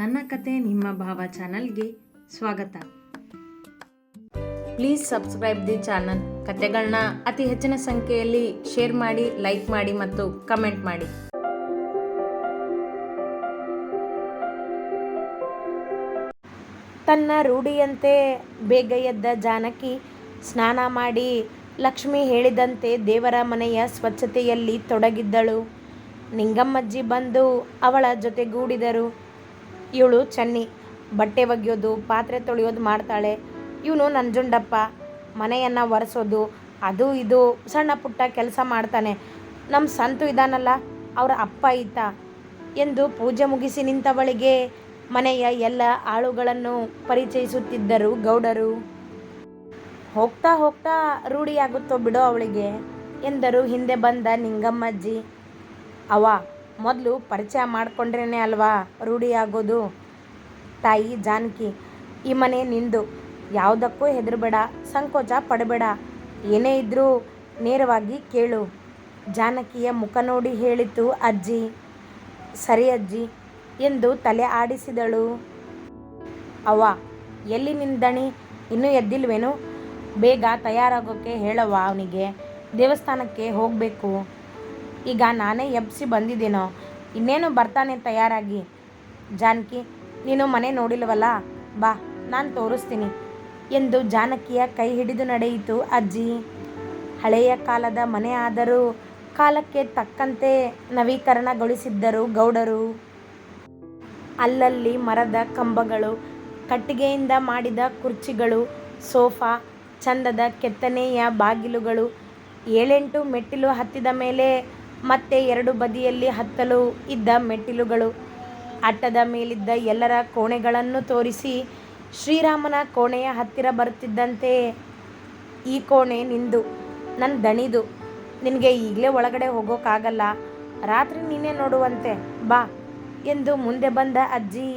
ನನ್ನ ಕತೆ ನಿಮ್ಮ ಭಾವ ಚಾನಲ್ಗೆ ಸ್ವಾಗತ. Please subscribe the channel. ಕತೆಗಳನ್ನ ಅತಿ ಹೆಚ್ಚಿನ ಸಂಖ್ಯೆಯಲ್ಲಿ ಶೇರ್ ಮಾಡಿ, ಲೈಕ್ ಮಾಡಿ ಮತ್ತು ಕಮೆಂಟ್ ಮಾಡಿ. ತನ್ನ ರೂಢಿಯಂತೆ ಬೇಗ ಎದ್ದ ಜಾನಕಿ ಸ್ನಾನ ಮಾಡಿ ಲಕ್ಷ್ಮಿ ಹೇಳಿದಂತೆ ದೇವರ ಮನೆಯ ಸ್ವಚ್ಛತೆಯಲ್ಲಿ ತೊಡಗಿದ್ದಳು. ನಿಂಗಮ್ಮಜ್ಜಿ ಬಂದು ಅವಳ ಜೊತೆಗೂಡಿದರು. ಇವಳು ಚನ್ನಿ. ಬಟ್ಟೆ ಒಗೆಯೋದು, ಪಾತ್ರೆ ತೊಳೆಯೋದು ಮಾಡ್ತಾಳೆ. ಇವನು ನಂಜುಂಡಪ್ಪ. ಮನೆಯನ್ನು ಒರೆಸೋದು, ಅದು ಇದು. ಸಣ್ಣ ಪುಟ್ಟ ಕೆಲಸ ಮಾಡ್ತಾನೆ. ನಮ್ಮ ಸಂತು ಇದಾನಲ್ಲ, ಅವರ ಅಪ್ಪ ಈತ. ಎಂದು ಪೂಜೆ ಮುಗಿಸಿ ನಿಂತವಳಿಗೆ ಮನೆಯ ಎಲ್ಲ ಆಳುಗಳನ್ನು ಪರಿಚಯಿಸುತ್ತಿದ್ದರು ಗೌಡರು. ಹೋಗ್ತಾ ಹೋಗ್ತಾ ರೂಢಿಯಾಗುತ್ತೋ ಬಿಡೋ ಅವಳಿಗೆ ಎಂದರು ಹಿಂದೆ ಬಂದ ನಿಂಗಮ್ಮಜ್ಜಿ. ಅವ ಮೊದಲು ಪರಿಚಯ ಮಾಡಿಕೊಂಡ್ರೇ ಅಲ್ವಾ? ರೂಢಿಯಾಗೋದು ತಾಯಿ ಜಾನಕಿ, ಈ ಮನೆ ನಿಂದು. ಯಾವುದಕ್ಕೂ ಹೆದರಬೇಡ, ಸಂಕೋಚ ಪಡಬೇಡ. ಏನೇ ಇದ್ದರೂ ನೇರವಾಗಿ ಕೇಳು. ಜಾನಕಿಯ ಮುಖ ನೋಡಿ ಹೇಳಿತು, ಅಜ್ಜಿ. ಸರಿ ಅಜ್ಜಿ, ಎಂದು ತಲೆ ಆಡಿಸಿದಳು. ಅವ್ವ, ಎಲ್ಲಿ ನಿಂದಣಿ ಇನ್ನೂ ಎದ್ದಿಲ್ವೇನು? ಬೇಗ ತಯಾರಾಗೋಕ್ಕೆ ಹೇಳವ್ವ ಅವನಿಗೆ. ದೇವಸ್ಥಾನಕ್ಕೆ ಹೋಗಬೇಕು. ಈಗ ನಾನೇ ಎಬ್ಸಿ ಬಂದಿದ್ದೇನೋ, ಇನ್ನೇನು ಬರ್ತಾನೆ ತಯಾರಾಗಿ? ಜಾನಕಿ, ನೀನು ಮನೆ ನೋಡಿಲ್ವಲ್ಲ? ಬಾ, ನಾನು ತೋರಿಸ್ತೀನಿ. ಎಂದು ಜಾನಕಿಯ ಕೈ ಹಿಡಿದು ನಡೆಯಿತು ಅಜ್ಜಿ. ಹಳೆಯ ಕಾಲದ ಮನೆ ಆದರೂ ಕಾಲಕ್ಕೆ ತಕ್ಕಂತೆ ನವೀಕರಣಗೊಳಿಸಿದ್ದರು ಗೌಡರು. ಅಲ್ಲಲ್ಲಿ ಮರದ ಕಂಬಗಳು, ಕಟ್ಟಿಗೆಯಿಂದ ಮಾಡಿದ ಕುರ್ಚಿಗಳು, ಸೋಫಾ, ಚಂದದ ಕೆತ್ತನೆಯ ಬಾಗಿಲುಗಳು, ಏಳೆಂಟು ಮೆಟ್ಟಿಲು ಹತ್ತಿದ ಮೇಲೆ ಮತ್ತೆ ಎರಡು ಬದಿಯಲ್ಲಿ ಹತ್ತಲು ಇದ್ದ ಮೆಟ್ಟಿಲುಗಳು. ಅಟ್ಟದ ಮೇಲಿದ್ದ ಎಲ್ಲರ ಕೋಣೆಗಳನ್ನು ತೋರಿಸಿ ಶ್ರೀರಾಮನ ಕೋಣೆಯ ಹತ್ತಿರ ಬರುತ್ತಿದ್ದಂತೆ, ಈ ಕೋಣೆ ನಿಂದು ನನ್ನ ದಣಿದು. ನಿನಗೆ ಈಗಲೇ ಒಳಗಡೆ ಹೋಗೋಕ್ಕಾಗಲ್ಲ ರಾತ್ರಿ ನೀನೇ ನೋಡುವಂತೆ, ಬಾ ಎಂದು ಮುಂದೆ ಬಂದ ಅಜ್ಜಿ.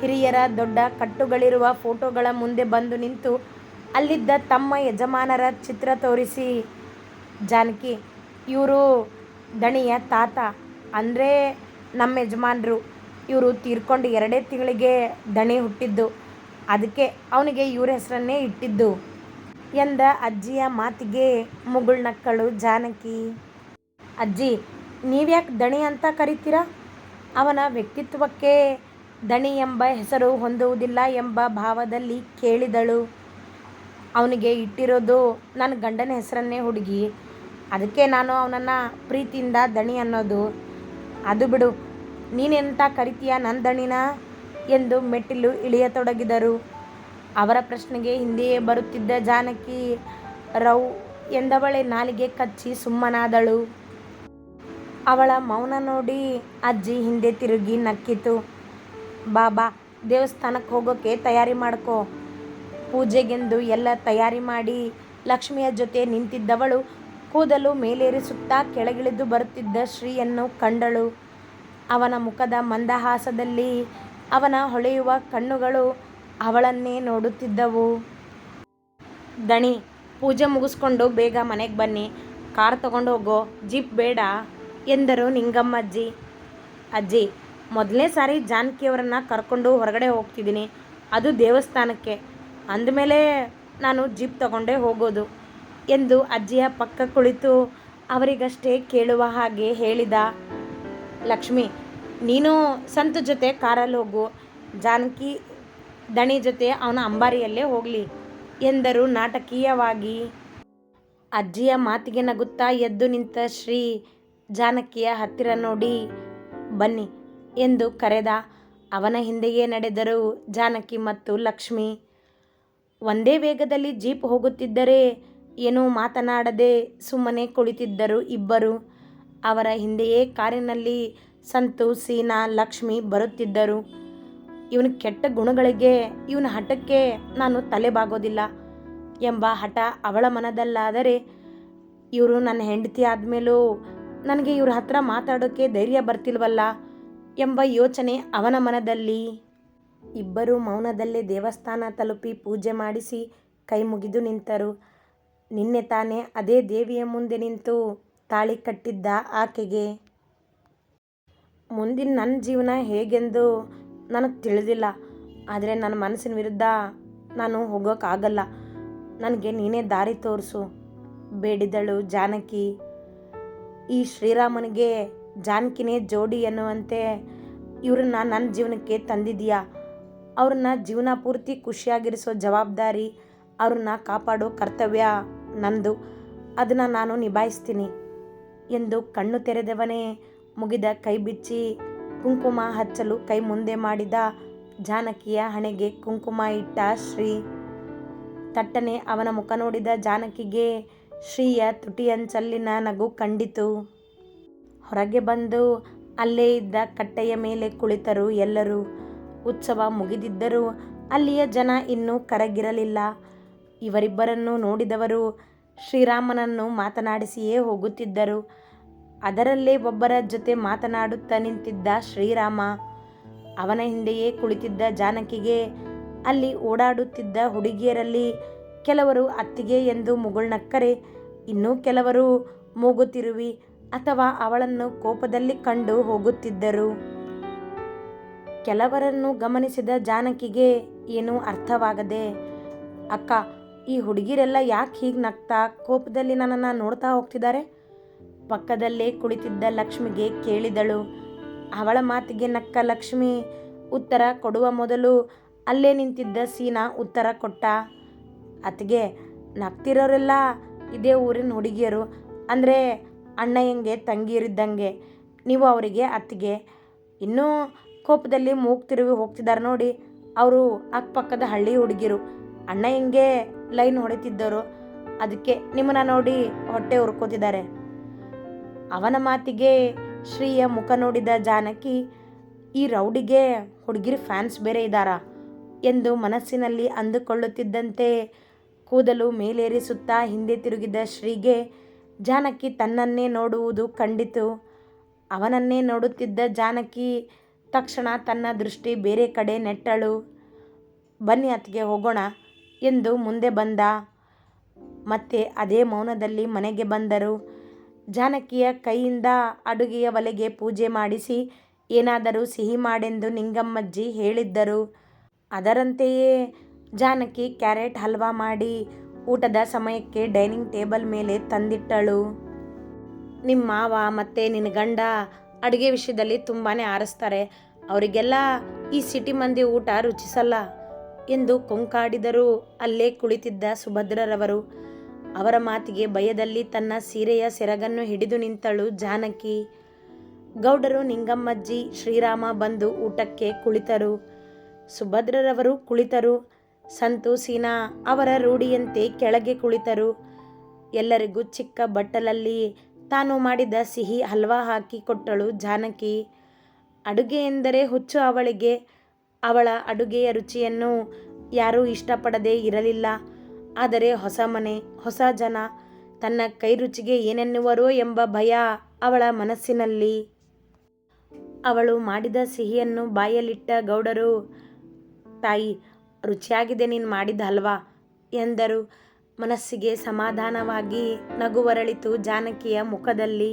ಹಿರಿಯರ ದೊಡ್ಡ ಕಟ್ಟುಗಳಿರುವ ಫೋಟೋಗಳ ಮುಂದೆ ಬಂದು ನಿಂತು ಅಲ್ಲಿದ್ದ ತಮ್ಮ ಯಜಮಾನರ ಚಿತ್ರ ತೋರಿಸಿ, ಜಾನಕಿ, ಇವರು ದಣಿಯ ತಾತ, ಅಂದರೆ ನಮ್ಮ ಯಜಮಾನರು, ಇವರು ತೀರ್ಕೊಂಡು ಎರಡೇ ತಿಂಗಳಿಗೆ ದಣಿ ಹುಟ್ಟಿದ್ದು. ಅದಕ್ಕೆ ಅವನಿಗೆ ಇವ್ರ ಹೆಸರನ್ನೇ ಇಟ್ಟಿದ್ದು. ಎಂದ ಅಜ್ಜಿಯ ಮಾತಿಗೆ ಮುಗುಳ್ನಕ್ಕಳು ಜಾನಕಿ. ಅಜ್ಜಿ, ನೀವ್ಯಾಕೆ ದಣಿ ಅಂತ ಕರಿತೀರಾ? ಅವನ ವ್ಯಕ್ತಿತ್ವಕ್ಕೆ ದಣಿ ಎಂಬ ಹೆಸರು ಹೊಂದುವುದಿಲ್ಲ ಎಂಬ ಭಾವದಲ್ಲಿ ಕೇಳಿದಳು. ಅವನಿಗೆ ಇಟ್ಟಿರೋದು ನನ್ನ ಗಂಡನ ಹೆಸರನ್ನೇ ಹುಡುಗಿ. ಅದಕ್ಕೆ ನಾನು ಅವನನ್ನು ಪ್ರೀತಿಯಿಂದ ದಣಿ ಅನ್ನೋದು, ಅದು ಬಿಡು ನೀನೆಂತ ಕರಿತೀಯ ನನ್ನ ದಣಿನ? ಎಂದು ಮೆಟ್ಟಿಲು ಇಳಿಯತೊಡಗಿದರು. ಅವರ ಪ್ರಶ್ನೆಗೆ ಹಿಂದೆಯೇ ಬರುತ್ತಿದ್ದ ಜಾನಕಿ ರೌ ಎಂದವಳೆ ನಾಲಿಗೆ ಕಚ್ಚಿ ಸುಮ್ಮನಾದಳು. ಅವಳ ಮೌನ ನೋಡಿ ಅಜ್ಜಿ ಹಿಂದೆ ತಿರುಗಿ ನಕ್ಕಿತು. ಬಾಬಾ ದೇವಸ್ಥಾನಕ್ಕೆ ಹೋಗೋಕ್ಕೆ ತಯಾರಿ ಮಾಡ್ಕೋ. ಪೂಜೆಗೆಂದು ಎಲ್ಲ ತಯಾರಿ ಮಾಡಿ ಲಕ್ಷ್ಮಿಯ ಜೊತೆ ನಿಂತಿದ್ದವಳು ಕೂದಲು ಮೇಲೇರಿಸುತ್ತಾ ಕೆಳಗಿಳಿದು ಬರುತ್ತಿದ್ದ ಶ್ರೀಯನ್ನು ಕಂಡಳು. ಅವನ ಮುಖದ ಮಂದಹಾಸದಲ್ಲಿ ಅವನ ಹೊಳೆಯುವ ಕಣ್ಣುಗಳು ಅವಳನ್ನೇ ನೋಡುತ್ತಿದ್ದವು. ದಣಿ, ಪೂಜೆ ಮುಗಿಸ್ಕೊಂಡು ಬೇಗ ಮನೆಗೆ ಬನ್ನಿ. ಕಾರ್ ತಗೊಂಡು ಹೋಗೋ. ಜೀಪ್ ಬೇಡ, ಎಂದರು ನಿಂಗಮ್ಮಜ್ಜಿ ಅಜ್ಜಿ. ಮೊದಲನೇ ಸಾರಿ ಜಾನಕಿಯವರನ್ನು ಕರ್ಕೊಂಡು ಹೊರಗಡೆ ಹೋಗ್ತಿದ್ದೀನಿ. ಅದು ದೇವಸ್ಥಾನಕ್ಕೆ. ಅಂದಮೇಲೆ ನಾನು ಜೀಪ್ ತಗೊಂಡೇ ಹೋಗೋದು. ಎಂದು ಅಜ್ಜಿಯ ಪಕ್ಕ ಕುಳಿತು ಅವರಿಗಷ್ಟೇ ಕೇಳುವ ಹಾಗೆ ಹೇಳಿದ, ಲಕ್ಷ್ಮಿ, ನೀನು ಸಂತು ಜೊತೆ ಕಾರಲ್ಲಿ ಹೋಗು. ಜಾನಕಿ, ದಣಿ ಜೊತೆ ಅವನ ಅಂಬಾರಿಯಲ್ಲೇ ಹೋಗಲಿ ಎಂದರು ನಾಟಕೀಯವಾಗಿ. ಅಜ್ಜಿಯ ಮಾತಿಗೆ ನಗುತ್ತಾ ಎದ್ದು ನಿಂತ ಶ್ರೀ ಜಾನಕಿಯ ಹತ್ತಿರ ನೋಡಿ, ಬನ್ನಿ ಎಂದು ಕರೆದ. ಅವನ ಹಿಂದೆಯೇ ನಡೆದರು ಜಾನಕಿ ಮತ್ತು ಲಕ್ಷ್ಮಿ ಒಂದೇ ವೇಗದಲ್ಲಿ ಜೀಪ್ ಹೋಗುತ್ತಿದ್ದರೆ ಏನೂ ಮಾತನಾಡದೆ ಸುಮ್ಮನೆ ಕುಳಿತಿದ್ದರು ಇಬ್ಬರು. ಅವರ ಹಿಂದೆಯೇ ಕಾರಿನಲ್ಲಿ ಸಂತು, ಸೀನಾ, ಲಕ್ಷ್ಮಿ ಬರುತ್ತಿದ್ದರು. ಇವನ ಕೆಟ್ಟ ಗುಣಗಳಿಗೆ, ಇವನ ಹಠಕ್ಕೆ ನಾನು ತಲೆಬಾಗೋದಿಲ್ಲ ಎಂಬ ಹಠ ಅವಳ ಮನದಲ್ಲಾದರೆ, ಇವರು ನನ್ನ ಹೆಂಡತಿ ಆದಮೇಲೂ ನನಗೆ ಇವ್ರ ಹತ್ರ ಮಾತಾಡೋಕ್ಕೆ ಧೈರ್ಯ ಬರ್ತಿಲ್ವಲ್ಲ ಎಂಬ ಯೋಚನೆ ಅವನ ಮನದಲ್ಲಿ. ಇಬ್ಬರು ಮೌನದಲ್ಲೇ ದೇವಸ್ಥಾನ ತಲುಪಿ ಪೂಜೆ ಮಾಡಿಸಿ ಕೈ ಮುಗಿದು ನಿಂತರು. ನಿನ್ನೆ ತಾನೇ ಅದೇ ದೇವಿಯ ಮುಂದೆ ನಿಂತು ತಾಳಿ ಕಟ್ಟಿದ್ದ ಆಕೆಗೆ. ಮುಂದಿನ ನನ್ನ ಜೀವನ ಹೇಗೆಂದು ನನಗೆ ತಿಳಿದಿಲ್ಲ. ಆದರೆ ನನ್ನ ಮನಸ್ಸಿನ ವಿರುದ್ಧ ನಾನು ಹೋಗೋಕ್ಕಾಗಲ್ಲ ನನಗೆ ನೀನೇ ದಾರಿ ತೋರಿಸು. ಬೇಡಿದಳು ಜಾನಕಿ. ಈ ಶ್ರೀರಾಮನಿಗೆ ಜಾನಕಿನೇ ಜೋಡಿ ಎನ್ನುವಂತೆ ಇವ್ರನ್ನ ನನ್ನ ಜೀವನಕ್ಕೆ ತಂದಿದೀಯಾ ಅವ್ರನ್ನ ಜೀವನ ಪೂರ್ತಿ ಖುಷಿಯಾಗಿರಿಸೋ ಜವಾಬ್ದಾರಿ ಅವ್ರನ್ನ ಕಾಪಾಡೋ ಕರ್ತವ್ಯ ನಂದು. ಅದನ್ನು ನಾನು ನಿಭಾಯಿಸ್ತೀನಿ ಎಂದು ಕಣ್ಣು ತೆರೆದವನೇ ಮುಗಿದ ಕೈ ಬಿಚ್ಚಿ ಕುಂಕುಮ ಹಚ್ಚಲು ಕೈ ಮುಂದೆ ಮಾಡಿದ ಜಾನಕಿಯ ಹಣೆಗೆ ಕುಂಕುಮ ಇಟ್ಟ ಶ್ರೀ. ತಟ್ಟನೆ ಅವನ ಮುಖ ನೋಡಿದ ಜಾನಕಿಗೆ ಶ್ರೀಯ ತುಟಿಯಂಚಲ್ಲಿನ ನಗು ಕಂಡಿತು. ಹೊರಗೆ ಬಂದು ಅಲ್ಲೇ ಇದ್ದ ಕಟ್ಟೆಯ ಮೇಲೆ ಕುಳಿತರು ಎಲ್ಲರೂ. ಉತ್ಸವ ಮುಗಿದಿದ್ದರೂ ಅಲ್ಲಿಯ ಜನ ಇನ್ನೂ ಕರಗಿರಲಿಲ್ಲ. ಇವರಿಬ್ಬರನ್ನು ನೋಡಿದವರು ಶ್ರೀರಾಮನನ್ನು ಮಾತನಾಡಿಸಿಯೇ ಹೋಗುತ್ತಿದ್ದರು. ಅದರಲ್ಲೇ ಒಬ್ಬರ ಜೊತೆ ಮಾತನಾಡುತ್ತಾ ನಿಂತಿದ್ದ ಶ್ರೀರಾಮ, ಅವನ ಹಿಂದೆಯೇ ಕುಳಿತಿದ್ದ ಜಾನಕಿಗೆ ಅಲ್ಲಿ ಓಡಾಡುತ್ತಿದ್ದ ಹುಡುಗಿಯರಲ್ಲಿ ಕೆಲವರು, ಅತ್ತಿಗೆ ಎಂದು ಮುಗುಳ್ನಕ್ಕರೆ ಇನ್ನೂ ಕೆಲವರು ಮೂಗುತ್ತಿರುವಿ ಅಥವಾ ಅವಳನ್ನು ಕೋಪದಲ್ಲಿ ಕಂಡು ಹೋಗುತ್ತಿದ್ದರು. ಕೆಲವರನ್ನು ಗಮನಿಸಿದ ಜಾನಕಿಗೆ ಏನೂ ಅರ್ಥವಾಗದೆ, ಅಕ್ಕ ಈ ಹುಡುಗಿರೆಲ್ಲ ಯಾಕೆ ಹೀಗೆ ನಗ್ತಾ ಕೋಪದಲ್ಲಿ ನನ್ನನ್ನು ನೋಡ್ತಾ ಹೋಗ್ತಿದ್ದಾರೆ? ಪಕ್ಕದಲ್ಲೇ ಕುಳಿತಿದ್ದ ಲಕ್ಷ್ಮಿಗೆ ಕೇಳಿದಳು. ಅವಳ ಮಾತಿಗೆ ನಕ್ಕ ಲಕ್ಷ್ಮಿ, ಉತ್ತರ ಕೊಡುವ ಮೊದಲು ಅಲ್ಲೇ ನಿಂತಿದ್ದ ಸೀನಾ ಉತ್ತರ ಕೊಟ್ಟ. ಅತ್ತಿಗೆ, ನಗ್ತಿರೋರೆಲ್ಲ ಇದೇ ಊರಿನ ಹುಡುಗಿಯರು. ಅಂದರೆ ಅಣ್ಣಯ್ಯಂಗೆ ತಂಗಿಯರಿದ್ದಂಗೆ ನೀವು ಅವರಿಗೆ, ಅತ್ತಿಗೆ. ಇನ್ನೂ ಕೋಪದಲ್ಲಿ ಮೂಗ್ತಿರುವಿ ಹೋಗ್ತಿದ್ದಾರೆ ನೋಡಿ. ಅವರು ಅಕ್ಕಪಕ್ಕದ ಹಳ್ಳಿ ಹುಡುಗಿರು. ಅಣ್ಣಯ್ಯಂಗೆ ಲೈನ್ ಹೊಡಿತಿದ್ದರು ಅದಕ್ಕೆ ನಿಮ್ಮನ್ನ ನೋಡಿ ಹೊಟ್ಟೆ ಹುರ್ಕೋತಿದ್ದಾರೆ ಅವನ ಮಾತಿಗೆ ಶ್ರೀಯ ಮುಖ ನೋಡಿದ ಜಾನಕಿ, ಈ ರೌಡಿಗೆ ಹುಡುಗಿರ ಫ್ಯಾನ್ಸ್ ಬೇರೆ ಇದ್ದಾರಾ ಎಂದು ಮನಸ್ಸಿನಲ್ಲಿ ಅಂದುಕೊಳ್ಳುತ್ತಿದ್ದಂತೆ ಕೂದಲು ಮೇಲೇರಿಸುತ್ತಾ ಹಿಂದೆ ತಿರುಗಿದ ಶ್ರೀಗೆ ಜಾನಕಿ ತನ್ನನ್ನೇ ನೋಡುವುದು ಕಂಡಿತು. ಅವನನ್ನೇ ನೋಡುತ್ತಿದ್ದ ಜಾನಕಿ ತಕ್ಷಣ ತನ್ನ ದೃಷ್ಟಿ ಬೇರೆ ಕಡೆ ನೆಟ್ಟಳು. ಬನ್ನಿ ಅತ್ತಿಗೆ ಹೋಗೋಣ. ಎಂದು ಮುಂದೆ ಬಂದ. ಮತ್ತೆ ಅದೇ ಮೌನದಲ್ಲಿ ಮನೆಗೆ ಬಂದರು. ಜಾನಕಿಯ ಕೈಯಿಂದ ಅಡುಗೆಯ ಒಲೆಗೆ ಪೂಜೆ ಮಾಡಿಸಿ ಏನಾದರೂ ಸಿಹಿ ಮಾಡೆಂದು ನಿಂಗಮ್ಮಜ್ಜಿ ಹೇಳಿದ್ದರು. ಅದರಂತೆಯೇ ಜಾನಕಿ ಕ್ಯಾರೆಟ್ ಹಲ್ವಾ ಮಾಡಿ ಊಟದ ಸಮಯಕ್ಕೆ ಡೈನಿಂಗ್ ಟೇಬಲ್ ಮೇಲೆ ತಂದಿಟ್ಟಳು. ನಿಮ್ಮ ಮಾವ ಮತ್ತು ನಿನ್ನ ಗಂಡ ಅಡುಗೆ ವಿಷಯದಲ್ಲಿ ತುಂಬಾ ಆರಿಸ್ತಾರೆ. ಅವರಿಗೆಲ್ಲ ಈ ಸಿಟಿ ಮಂದಿ ಊಟ ರುಚಿಸಲ್ಲ. ಎಂದು ಕೊಂಕಾಡಿದರು ಅಲ್ಲೇ ಕುಳಿತಿದ್ದ ಸುಭದ್ರರವರು. ಅವರ ಮಾತಿಗೆ ಭಯದಲ್ಲಿ ತನ್ನ ಸೀರೆಯ ಸೆರಗನ್ನು ಹಿಡಿದು ನಿಂತಳು ಜಾನಕಿ. ಗೌಡರು ನಿಂಗಮ್ಮಜ್ಜಿ, ಶ್ರೀರಾಮ ಬಂದು ಊಟಕ್ಕೆ ಕುಳಿತರು. ಸುಭದ್ರರವರು ಕುಳಿತರು. ಸಂತೋಷಿನ ಅವರ ರೂಢಿಯಂತೆ ಕೆಳಗೆ ಕುಳಿತರು. ಎಲ್ಲರಿಗೂ ಚಿಕ್ಕ ಬಟ್ಟಲಲ್ಲಿ ತಾನು ಮಾಡಿದ ಸಿಹಿ ಹಲ್ವಾ ಹಾಕಿ ಕೊಟ್ಟಳು ಜಾನಕಿ. ಅಡುಗೆ ಎಂದರೆ ಹುಚ್ಚು ಅವಳಿಗೆ. ಅವಳ ಅಡುಗೆಯ ರುಚಿಯನ್ನು ಯಾರೂ ಇಷ್ಟಪಡದೇ ಇರಲಿಲ್ಲ. ಆದರೆ ಹೊಸ ಮನೆ, ಹೊಸ ಜನ, ತನ್ನ ಕೈ ರುಚಿಗೆ ಏನೆನ್ನುವರೋ ಎಂಬ ಭಯ ಅವಳ ಮನಸ್ಸಿನಲ್ಲಿ. ಅವಳು ಮಾಡಿದ ಸಿಹಿಯನ್ನು ಬಾಯಲ್ಲಿಟ್ಟ ಗೌಡರು, ತಾಯಿ, ರುಚಿಯಾಗಿದೆ ನೀನು ಮಾಡಿದ ಹಲ್ವಾ ಎಂದರು. ಮನಸ್ಸಿಗೆ ಸಮಾಧಾನವಾಗಿ ನಗುವರಳಿತು ಜಾನಕಿಯ ಮುಖದಲ್ಲಿ.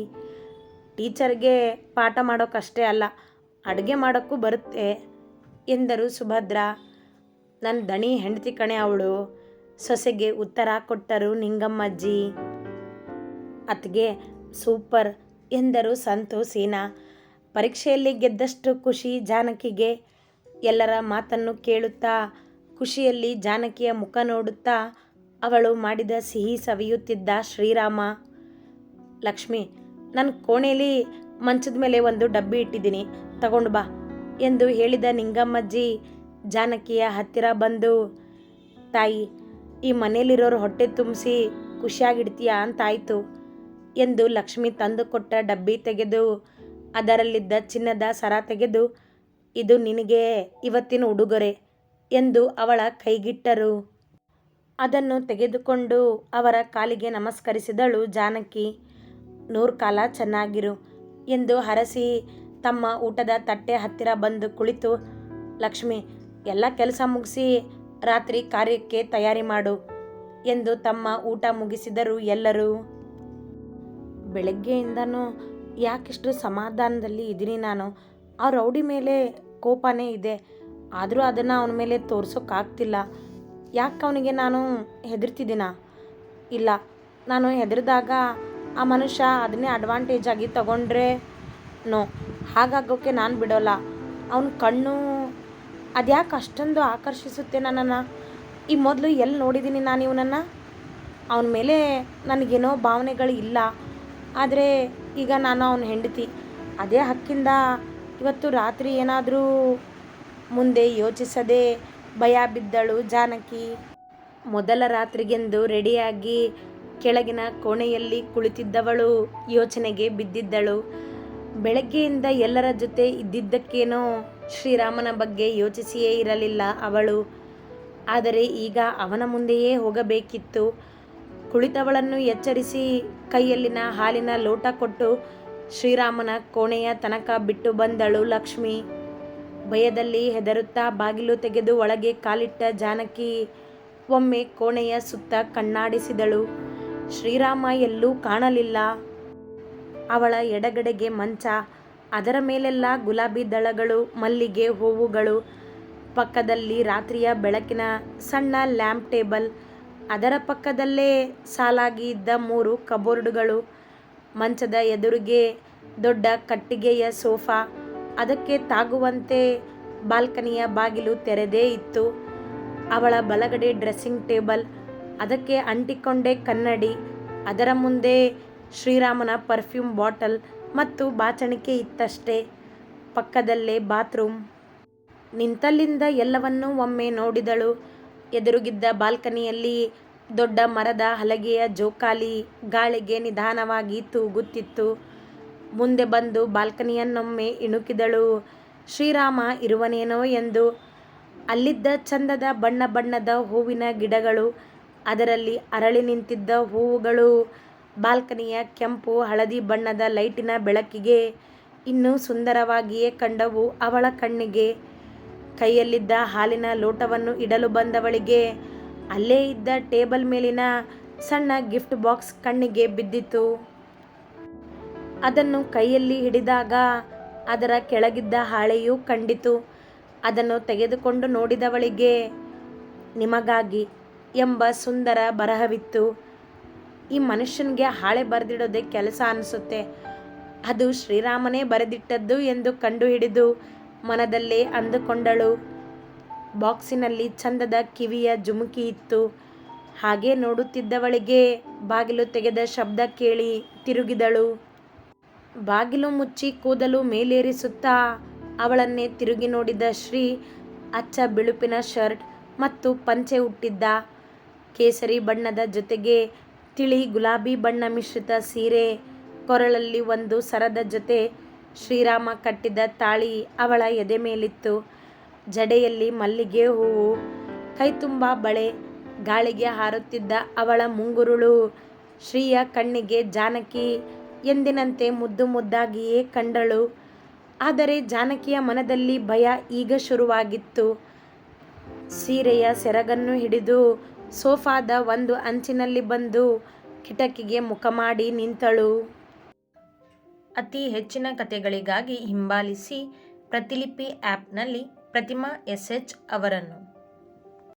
ಟೀಚರ್ಗೆ ಪಾಠ ಮಾಡೋಕ್ಕಷ್ಟೇ ಅಲ್ಲ, ಅಡುಗೆ ಮಾಡೋಕ್ಕೂ ಬರುತ್ತೆ. ಎಂದರು ಸುಭದ್ರ. ನನ್ನ ದಣಿ ಹೆಂಡತಿ ಕಣೆ ಅವಳು. ಸೊಸೆಗೆ ಉತ್ತರ ಕೊಟ್ಟರು ನಿಂಗಮ್ಮಜ್ಜಿ. ಅತ್ಗೆ ಸೂಪರ್ ಎಂದರು ಸಂತೋಷಿನ ಪರೀಕ್ಷೆಯಲ್ಲಿ ಗೆದ್ದಷ್ಟು ಖುಷಿ ಜಾನಕಿಗೆ. ಎಲ್ಲರ ಮಾತನ್ನು ಕೇಳುತ್ತಾ, ಖುಷಿಯಲ್ಲಿ ಜಾನಕಿಯ ಮುಖ ನೋಡುತ್ತಾ, ಅವಳು ಮಾಡಿದ ಸಿಹಿ ಸವಿಯುತ್ತಿದ್ದ ಶ್ರೀರಾಮ. ಲಕ್ಷ್ಮಿ ನನ್ನ ಕೋಣೆಯಲ್ಲಿ ಮಂಚದ ಮೇಲೆ ಒಂದು ಡಬ್ಬಿ ಇಟ್ಟಿದ್ದೀನಿ. ತಗೊಂಡು ಬಾ. ಎಂದು ಹೇಳಿದ ನಿಂಗಮ್ಮಜ್ಜಿ, ಜಾನಕಿಯ ಹತ್ತಿರ ಬಂದು, ತಾಯಿ, ಈ ಮನೇಲಿರೋರು ಹೊಟ್ಟೆ ತುಂಬಿಸಿ ಖುಷಿಯಾಗಿಡ್ತೀಯಾ ಅಂತಾಯಿತು ಎಂದು ಲಕ್ಷ್ಮಿ ತಂದುಕೊಟ್ಟ ಡಬ್ಬಿ ತೆಗೆದು, ಅದರಲ್ಲಿದ್ದ ಚಿನ್ನದ ಸರ ತೆಗೆದು, ಇದು ನಿನಗೆ ಇವತ್ತಿನ ಉಡುಗೊರೆ ಎಂದು ಅವಳ ಕೈಗಿಟ್ಟರು. ಅದನ್ನು ತೆಗೆದುಕೊಂಡು ಅವರ ಕಾಲಿಗೆ ನಮಸ್ಕರಿಸಿದಳು ಜಾನಕಿ ನೂರು ಕಾಲ ಚೆನ್ನಾಗಿರು ಎಂದು ಹರಸಿ ತಮ್ಮ ಊಟದ ತಟ್ಟೆ ಹತ್ತಿರ ಬಂದು ಕುಳಿತು, ಲಕ್ಷ್ಮಿ, ಎಲ್ಲ ಕೆಲಸ ಮುಗಿಸಿ ರಾತ್ರಿ ಕಾರ್ಯಕ್ಕೆ ತಯಾರಿ ಮಾಡು ಎಂದು ತಮ್ಮ ಊಟ ಮುಗಿಸಿದರು ಎಲ್ಲರೂ. ಬೆಳಗ್ಗೆಯಿಂದನೂ ಯಾಕಿಷ್ಟು ಸಮಾಧಾನದಲ್ಲಿ ಇದ್ದೀನಿ ನಾನು. ಆ ರೌಡಿ ಮೇಲೆ ಕೋಪನೇ ಇದೆ. ಆದರೂ ಅದನ್ನು ಅವನ ಮೇಲೆ ತೋರಿಸೋಕ್ಕಾಗ್ತಿಲ್ಲ ಯಾಕೆ ಅವನಿಗೆ ನಾನು ಹೆದರ್ತಿದ್ದೀನ? ಇಲ್ಲ, ನಾನು ಹೆದರಿದಾಗ ಆ ಮನುಷ್ಯ ಅದನ್ನೇ ಅಡ್ವಾಂಟೇಜ್ ಆಗಿ ತಗೊಂಡ್ರೆ, ನೋ. ಹಾಗಾಗೋಕ್ಕೆ ನಾನು ಬಿಡೋಲ್ಲ. ಅವನ ಕಣ್ಣು ಅದ್ಯಾಕೆ ಅಷ್ಟೊಂದು ಆಕರ್ಷಿಸುತ್ತೆ ನನ್ನನ್ನು? ಈ ಮೊದಲು ಎಲ್ಲಿ ನೋಡಿದ್ದೀನಿ ನಾನು ಇವನನ್ನು? ಅವನ ಮೇಲೆ ನನಗೇನೋ ಭಾವನೆಗಳು ಇಲ್ಲ. ಆದರೆ ಈಗ ನಾನು ಅವನ ಹೆಂಡತಿ. ಅದೇ ಹಕ್ಕಿಂದ ಇವತ್ತು ರಾತ್ರಿ ಏನಾದರೂ ಮುಂದೆ ಯೋಚಿಸದೆ ಭಯ ಬಿದ್ದಳು ಜಾನಕಿ. ಮೊದಲ ರಾತ್ರಿಗೆಂದು ರೆಡಿಯಾಗಿ ಕೆಳಗಿನ ಕೋಣೆಯಲ್ಲಿ ಕುಳಿತಿದ್ದವಳು ಯೋಚನೆಗೆ ಬಿದ್ದಿದ್ದಳು. ಬೆಳಗ್ಗೆಯಿಂದ ಎಲ್ಲರ ಜೊತೆ ಇದ್ದಿದ್ದಕ್ಕೇನೋ ಶ್ರೀರಾಮನ ಬಗ್ಗೆ ಯೋಚಿಸಿಯೇ ಇರಲಿಲ್ಲ ಅವಳು. ಆದರೆ ಈಗ ಅವನ ಮುಂದೆಯೇ ಹೋಗಬೇಕಿತ್ತು. ಕುಳಿತವಳನ್ನು ಎಚ್ಚರಿಸಿ ಕೈಯಲ್ಲಿನ ಹಾಲಿನ ಲೋಟ ಕೊಟ್ಟು ಶ್ರೀರಾಮನ ಕೋಣೆಯ ತನಕ ಬಿಟ್ಟು ಬಂದಳು ಲಕ್ಷ್ಮಿ. ಭಯದಲ್ಲಿ ಹೆದರುತ್ತಾ ಬಾಗಿಲು ತೆಗೆದು ಒಳಗೆ ಕಾಲಿಟ್ಟ ಜಾನಕಿ ಒಮ್ಮೆ ಕೋಣೆಯ ಸುತ್ತ ಕಣ್ಣಾಡಿಸಿದಳು. ಶ್ರೀರಾಮ ಎಲ್ಲೂ ಕಾಣಲಿಲ್ಲ. ಅವಳ ಎಡಗಡೆಗೆ ಮಂಚ, ಅದರ ಮೇಲೆಲ್ಲ ಗುಲಾಬಿ ದಳಗಳು, ಮಲ್ಲಿಗೆ ಹೂವುಗಳು, ಪಕ್ಕದಲ್ಲಿ ರಾತ್ರಿಯ ಬೆಳಕಿನ ಸಣ್ಣ ಲ್ಯಾಂಪ್ ಟೇಬಲ್, ಅದರ ಪಕ್ಕದಲ್ಲೇ ಸಾಲಾಗಿ ಇದ್ದ ಮೂರು ಕಬೋರ್ಡ್ಗಳು, ಮಂಚದ ಎದುರಿಗೆ ದೊಡ್ಡ ಕಟ್ಟಿಗೆಯ ಸೋಫಾ, ಅದಕ್ಕೆ ತಾಗುವಂತೆ ಬಾಲ್ಕನಿಯ ಬಾಗಿಲು ತೆರೆದೇ ಇತ್ತು. ಅವಳ ಬಲಗಡೆ ಡ್ರೆಸ್ಸಿಂಗ್ ಟೇಬಲ್, ಅದಕ್ಕೆ ಅಂಟಿಕೊಂಡೇ ಕನ್ನಡಿ, ಅದರ ಮುಂದೆ ಶ್ರೀರಾಮನ ಪರ್ಫ್ಯೂಮ್ ಬಾಟಲ್ ಮತ್ತು ಬಾಚಣಿಕೆ ಇತ್ತಷ್ಟೇ. ಪಕ್ಕದಲ್ಲೇ ಬಾತ್ರೂಮ್ ನಿಂತಲ್ಲಿಂದ ಎಲ್ಲವನ್ನೂ ಒಮ್ಮೆ ನೋಡಿದಳು. ಎದುರುಗಿದ್ದ ಬಾಲ್ಕನಿಯಲ್ಲಿ ದೊಡ್ಡ ಮರದ ಹಲಗೆಯ ಜೋಕಾಲಿ ಗಾಳಿಗೆ ನಿಧಾನವಾಗಿ ತೂಗುತ್ತಿತ್ತು. ಮುಂದೆ ಬಂದು ಬಾಲ್ಕನಿಯನ್ನೊಮ್ಮೆ ಇಣುಕಿದಳು. ಶ್ರೀರಾಮ ಇರುವನೇನೋ ಎಂದು. ಅಲ್ಲಿದ್ದ ಚಂದದ ಬಣ್ಣ ಬಣ್ಣದ ಹೂವಿನ ಗಿಡಗಳು, ಅದರಲ್ಲಿ ಅರಳಿ ನಿಂತಿದ್ದ ಹೂವುಗಳು ಬಾಲ್ಕನಿಯ ಕೆಂಪು, ಹಳದಿ ಬಣ್ಣದ ಲೈಟಿನ ಬೆಳಕಿಗೆ ಇನ್ನೂ ಸುಂದರವಾಗಿಯೇ ಕಂಡವು ಅವಳ ಕಣ್ಣಿಗೆ. ಕೈಯಲ್ಲಿದ್ದ ಹಾಲಿನ ಲೋಟವನ್ನು ಇಡಲು ಬಂದವಳಿಗೆ ಅಲ್ಲೇ ಇದ್ದ ಟೇಬಲ್ ಮೇಲಿನ ಸಣ್ಣ ಗಿಫ್ಟ್ ಬಾಕ್ಸ್ ಕಣ್ಣಿಗೆ ಬಿದ್ದಿತು. ಅದನ್ನು ಕೈಯಲ್ಲಿ ಹಿಡಿದಾಗ ಅದರ ಕೆಳಗಿದ್ದ ಹಾಳೆಯೂ ಕಂಡಿತು. ಅದನ್ನು ತೆಗೆದುಕೊಂಡು ನೋಡಿದವಳಿಗೆ, ನಿಮಗಾಗಿ ಎಂಬ ಸುಂದರ ಬರಹವಿತ್ತು. ಈ ಮನುಷ್ಯನಿಗೆ ಹಾಳೆ ಬರೆದಿಡೋದೇ ಕೆಲಸ ಅನಿಸುತ್ತೆ. ಅದು ಶ್ರೀರಾಮನೇ ಬರೆದಿಟ್ಟದ್ದು ಎಂದು ಕಂಡುಹಿಡಿದು ಮನದಲ್ಲೇ ಅಂದುಕೊಂಡಳು. ಬಾಕ್ಸಿನಲ್ಲಿ ಚಂದದ ಕಿವಿಯ ಜುಮುಕಿ ಇತ್ತು. ಹಾಗೆ ನೋಡುತ್ತಿದ್ದವಳಿಗೆ ಬಾಗಿಲು ತೆಗೆದ ಶಬ್ದ ಕೇಳಿ ತಿರುಗಿದಳು. ಬಾಗಿಲು ಮುಚ್ಚಿ ಕೂದಲು ಮೇಲೇರಿಸುತ್ತಾ ಅವಳನ್ನೇ ತಿರುಗಿ ನೋಡಿದ ಶ್ರೀ ಅಚ್ಚ ಬಿಳುಪಿನ ಶರ್ಟ್ ಮತ್ತು ಪಂಚೆ ಹುಟ್ಟಿದ್ದ ಕೇಸರಿ ಬಣ್ಣದ ಜೊತೆಗೆ ತಿಳಿ ಗುಲಾಬಿ ಬಣ್ಣ ಮಿಶ್ರಿತ ಸೀರೆ ಕೊರಳಲ್ಲಿ ಒಂದು ಸರದ ಜೊತೆ ಶ್ರೀರಾಮ ಕಟ್ಟಿದ ತಾಳಿ ಅವಳ ಎದೆ ಮೇಲಿತ್ತು. ಜಡೆಯಲ್ಲಿ ಮಲ್ಲಿಗೆ ಹೂವು, ಕೈತುಂಬ ಬಳೆ, ಗಾಳಿಗೆ ಹಾರುತ್ತಿದ್ದ ಅವಳ ಮುಂಗುರುಳು, ಶ್ರೀಯ ಕಣ್ಣಿಗೆ ಜಾನಕಿ ಎಂದಿನಂತೆ ಮುದ್ದು ಮುದ್ದಾಗಿಯೇ ಕಂಡಳು. ಆದರೆ ಜಾನಕಿಯ ಮನದಲ್ಲಿ ಭಯ ಈಗ ಶುರುವಾಗಿತ್ತು. ಸೀರೆಯ ಸೆರಗನ್ನು ಹಿಡಿದು ಸೋಫಾದ ಒಂದು ಅಂಚಿನಲ್ಲಿ ಬಂದು ಕಿಟಕಿಗೆ ಮುಖ ಮಾಡಿ ನಿಂತಳು. ಅತಿ ಹೆಚ್ಚಿನ ಕಥೆಗಳಿಗಾಗಿ ಹಿಂಬಾಲಿಸಿ ಪ್ರತಿಲಿಪಿ ಆ್ಯಪ್ನಲ್ಲಿ ಪ್ರತಿಮಾ ಎಸ್ ಎಚ್ ಅವರನ್ನು.